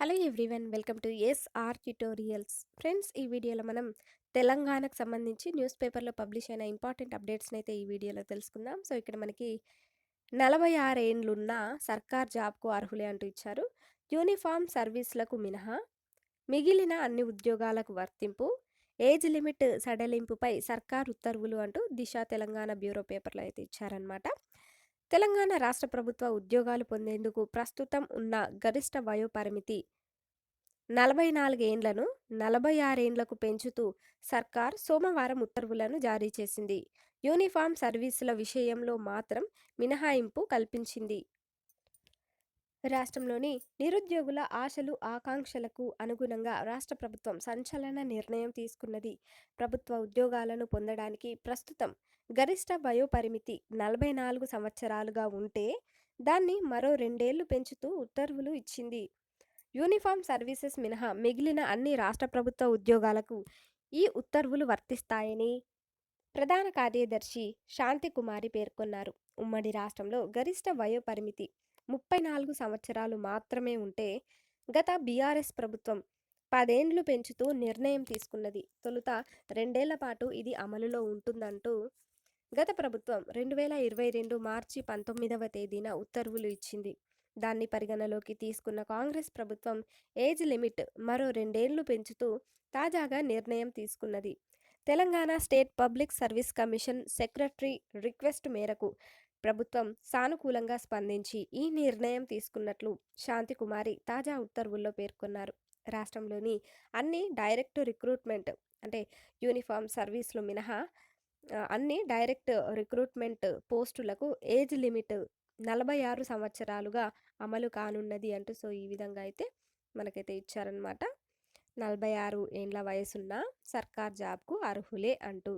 Hello everyone welcome to SR tutorials. Friends ఈ వీడియోలో మనం తెలంగాణకు సంబంధించి న్యూస్ పేపర్లో పబ్లిష్ అయిన ఇంపార్టెంట్ అప్డేట్స్ని అయితే ఈ వీడియోలో తెలుసుకుందాం. సో ఇక్కడ మనకి నలభై ఆరు ఏండ్లున్న సర్కార్ జాబ్కు అర్హులే అంటూ ఇచ్చారు. యూనిఫామ్ సర్వీసులకు మినహా మిగిలిన అన్ని ఉద్యోగాలకు వర్తింపు ఏజ్ లిమిట్ సడలింపుపై సర్కార్ ఉత్తర్వులు అంటూ దిశ తెలంగాణ బ్యూరో పేపర్లో అయితే ఇచ్చారనమాట తెలంగాణ రాష్ట్ర ప్రభుత్వ ఉద్యోగాలు పొందేందుకు ప్రస్తుతం ఉన్న గరిష్ట వయోపరిమితి నలభై నాలుగేండ్లను నలభై ఆరేండ్లకు పెంచుతూ సర్కార్ సోమవారం ఉత్తర్వులను జారీ చేసింది. యూనిఫామ్ సర్వీసుల విషయంలో మాత్రం మినహాయింపు కల్పించింది. రాష్ట్రంలోని నిరుద్యోగుల ఆశలు ఆకాంక్షలకు అనుగుణంగా రాష్ట్ర ప్రభుత్వం సంచలన నిర్ణయం తీసుకున్నది. ప్రభుత్వ ఉద్యోగాలను పొందడానికి ప్రస్తుతం గరిష్ట వయోపరిమితి నలభై నాలుగు సంవత్సరాలుగా ఉంటే దాన్ని మరో రెండేళ్ళు పెంచుతూ ఉత్తర్వులు ఇచ్చింది. యూనిఫామ్ సర్వీసెస్ మినహా మిగిలిన అన్ని రాష్ట్ర ప్రభుత్వ ఉద్యోగాలకు ఈ ఉత్తర్వులు వర్తిస్తాయని ప్రధాన కార్యదర్శి శాంతికుమారి పేర్కొన్నారు. ఉమ్మడి రాష్ట్రంలో గరిష్ట వయోపరిమితి ముప్పై నాలుగు సంవత్సరాలు మాత్రమే ఉంటే గత బీఆర్ఎస్ ప్రభుత్వం పదేండ్లు పెంచుతూ నిర్ణయం తీసుకున్నది. తొలుత రెండేళ్ళ పాటు ఇది అమలులో ఉంటుందంటూ గత ప్రభుత్వం రెండు వేల ఇరవై రెండు మార్చి పంతొమ్మిదవ తేదీన ఉత్తర్వులు ఇచ్చింది. దాన్ని పరిగణలోకి తీసుకున్న కాంగ్రెస్ ప్రభుత్వం ఏజ్ లిమిట్ మరో రెండేళ్ళు పెంచుతూ తాజాగా నిర్ణయం తీసుకున్నది. Telangana state public service commission secretary request మేరకు ప్రభుత్వం సానుకూలంగా స్పందించి ఈ నిర్ణయం తీసుకున్నట్లు శాంతికుమారి తాజా ఉత్తర్వుల్లో పేర్కొన్నారు. రాష్ట్రంలోని అన్ని డైరెక్ట్ రిక్రూట్మెంట్ అంటే యూనిఫామ్ సర్వీసులు మినహా అన్ని డైరెక్ట్ రిక్రూట్మెంట్ పోస్టులకు ఏజ్ లిమిట్ నలభై ఆరు సంవత్సరాలుగా అమలు కానున్నది అంటూ సో ఈ విధంగా అయితే మనకైతే ఇచ్చారనమాట నలభై ఆరు ఏండ్ల వయసున్న సర్కార్ జాబ్కు అర్హులే అంటూ.